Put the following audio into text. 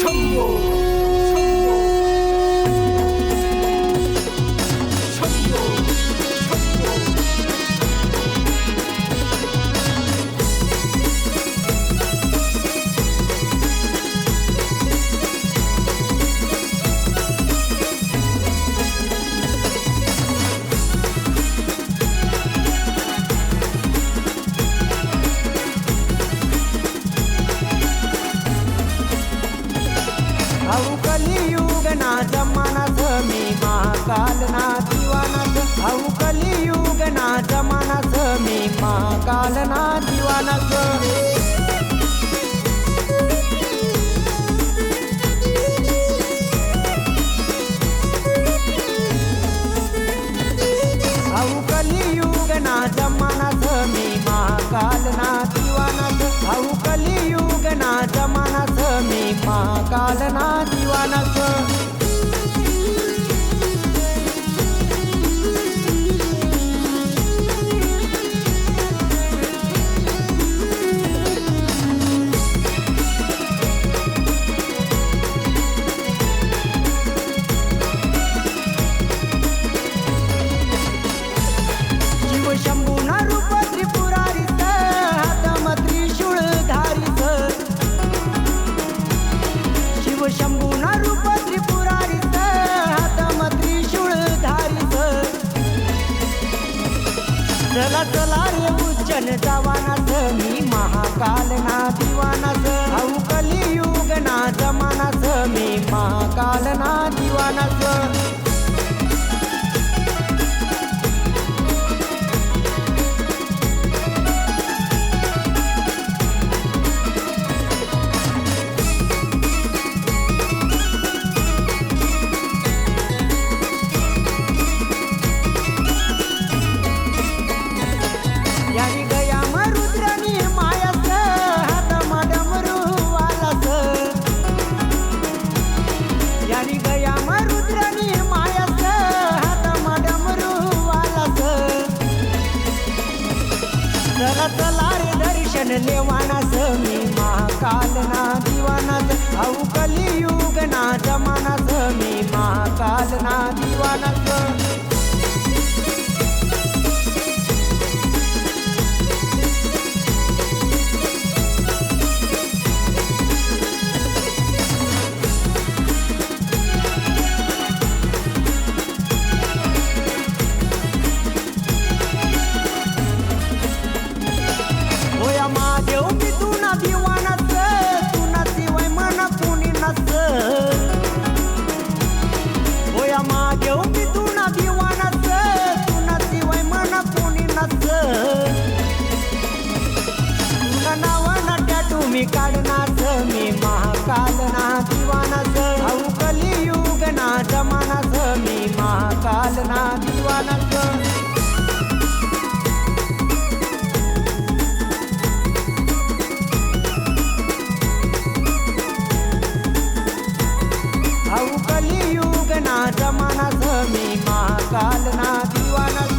Chumbo! Mahakal Divanath भाऊ कलियुग ना जमानाच मी महाकाल ना दिवानाच. भाऊ कलियुग ना मी महाकाल दिवानाथ भाऊ कलियुग ना मी महाकाल दिवानाथ महाकाल ना दिवानाच भाऊ कलियुग ना जमानाच. मी महाकाल ना लेवानास मी महाकाल ना दिवानास भाऊ कलियुग ना जमानास मी महाकाल ना दिवानास मी महाकाल ना दिवानाच भाऊ कलियुग ना जमानाच. मी महाकाल ना दिवानाच. भाऊ कलियुग ना जमानाच मी महाकाल ना दिवानाच.